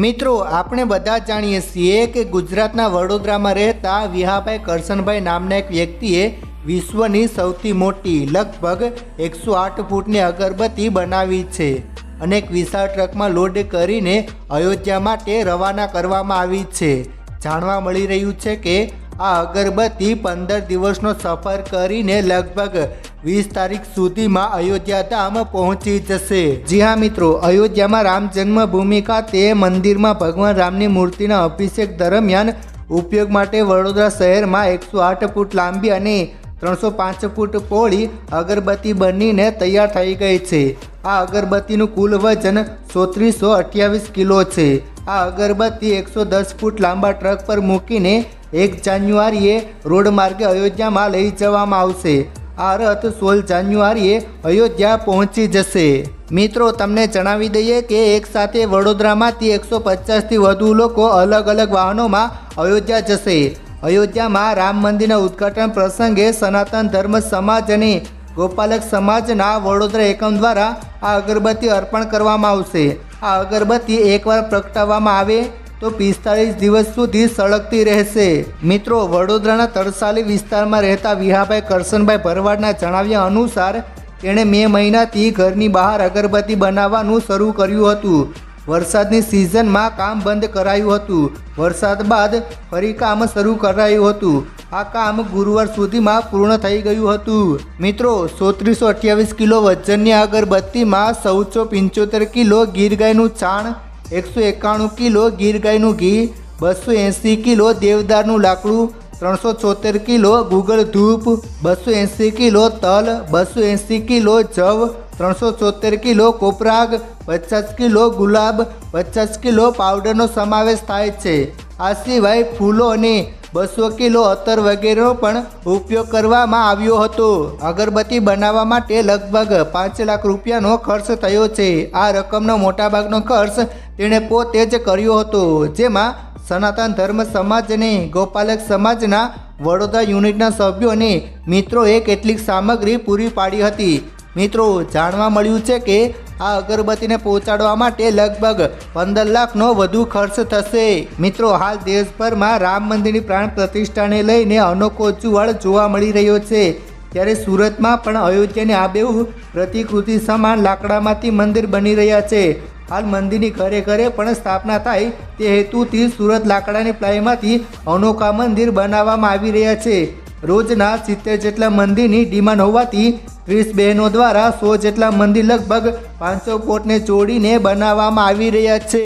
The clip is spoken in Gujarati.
મિત્રો, આપણે બધા જાણીએ છીએ કે ગુજરાતના વડોદરામાં રહેતા વિહાભાઈ કરશનભાઈ નામના એક વ્યક્તિએ વિશ્વની સૌથી મોટી, લગભગ એકસો આઠ ફૂટની અગરબત્તી બનાવી છે અને એક વિશાળ ટ્રકમાં લોડ કરીને અયોધ્યા માટે રવાના કરવામાં આવી છે. જાણવા મળી રહ્યું છે કે આ અગરબત્તી પંદર દિવસનો સફર કરીને લગભગ વીસ તારીખ સુધીમાં અયોધ્યા ધામ પહોંચી જશે. જી હા મિત્રો, અયોધ્યામાં રામ જન્મભૂમિ તે મંદિરમાં ભગવાન રામની મૂર્તિના અભિષેક દરમિયાન ઉપયોગ માટે વડોદરા શહેરમાં એકસો આઠ ફૂટ લાંબી અને ત્રણસો પાંચ ફૂટ પોળી અગરબત્તી બનીને તૈયાર થઈ ગઈ છે. આ અગરબત્તીનું કુલ વજન ચોત્રીસો અઠ્યાવીસ કિલો છે. આ અગરબત્તી એકસો દસ ફૂટ લાંબા ટ્રક પર મૂકીને એક જાન્યુઆરીએ રોડ માર્ગે અયોધ્યામાં લઈ જવામાં આવશે. આ રથ સોળ જાન્યુઆરીએ અયોધ્યા પહોંચી જશે. મિત્રો, તમને જણાવી દઈએ કે એક સાથે વડોદરામાંથી એકસો પચાસથી વધુ લોકો અલગ અલગ વાહનોમાં અયોધ્યા જશે. અયોધ્યામાં રામ મંદિરના ઉદ્ઘાટન પ્રસંગે સનાતન ધર્મ સમાજ અને ગોપાલક સમાજના વડોદરા એકમ દ્વારા આ અગરબત્તી અર્પણ કરવામાં આવશે. આ અગરબત્તી એકવાર પ્રગટાવવામાં આવે તો પિસ્તાળીસ દિવસ સુધી સળગતી રહેશે. મિત્રો, વડોદરાના તરસાલી વિસ્તારમાં રહેતા વિહાભાઈ કરશનભાઈ ભરવાડના જણાવ્યા અનુસાર, તેણે મે મહિનાથી ઘરની બહાર અગરબત્તી બનાવવાનું શરૂ કર્યું હતું. વરસાદની સિઝનમાં કામ બંધ કરાયું હતું. વરસાદ બાદ ફરી કામ શરૂ કરાયું હતું. આ કામ ગુરુવાર સુધીમાં પૂર્ણ થઈ ગયું હતું. મિત્રો, સોત્રીસો અઠ્યાવીસ કિલો વજનની અગરબત્તીમાં સૌચો પંચોતેર કિલો ગીર ગાયનું છાણ એકસો એકાણું કિલો ગીર ગાયનું ઘી બસો એંસી કિલો દેવદારનું લાકડું, ત્રણસો છોતેર કિલો ગુગળ ધૂપ બસો એંસી કિલો તલ બસો એંસી કિલો જવ, ત્રણસો છોતેર કિલો કોપરાગ, પચાસ કિલો ગુલાબ, પચાસ કિલો પાવડરનો સમાવેશ થાય છે. આ સિવાય ફૂલો અને બસો કિલો અત્તર વગેરેનો પણ ઉપયોગ કરવામાં આવ્યો હતો. અગરબત્તી બનાવવા માટે લગભગ પાંચ લાખ રૂપિયાનો ખર્ચ થયો છે. આ રકમનો મોટાભાગનો ખર્ચ તેણે પોતે જ કર્યો હતો, જેમાં સનાતન ધર્મ સમાજને, ગોપાલક સમાજના વડોદરા યુનિટના સભ્યો અને મિત્રોએ કેટલીક સામગ્રી પૂરી પાડી હતી. મિત્રો, જાણવા મળ્યું છે કે આ અગરબત્તીને પહોંચાડવા માટે લગભગ પંદર લાખનો વધુ ખર્ચ થશે. મિત્રો, હાલ દેશભરમાં રામ મંદિરની પ્રાણ પ્રતિષ્ઠાને લઈને અનોખો જુવાળ જોવા મળી રહ્યો છે. ત્યારે સુરતમાં પણ અયોધ્યાની આબેહુ પ્રતિકૃતિ સમાન લાકડામાંથી મંદિર બની રહ્યા છે. હાલ મંદિરની ઘરે ઘરે પણ સ્થાપના થાય તે હેતુથી સુરત લાકડાની પ્લાયમાંથી અનોખા મંદિર બનાવવામાં આવી રહ્યા છે. રોજના સિત્તેર જેટલા મંદિરની ડિમાન્ડ હોવાથી ત્રીસ બહેનો દ્વારા સો જેટલા મંદિર લગભગ પાંચસો કોટને જોડીને બનાવવામાં આવી રહ્યા છે.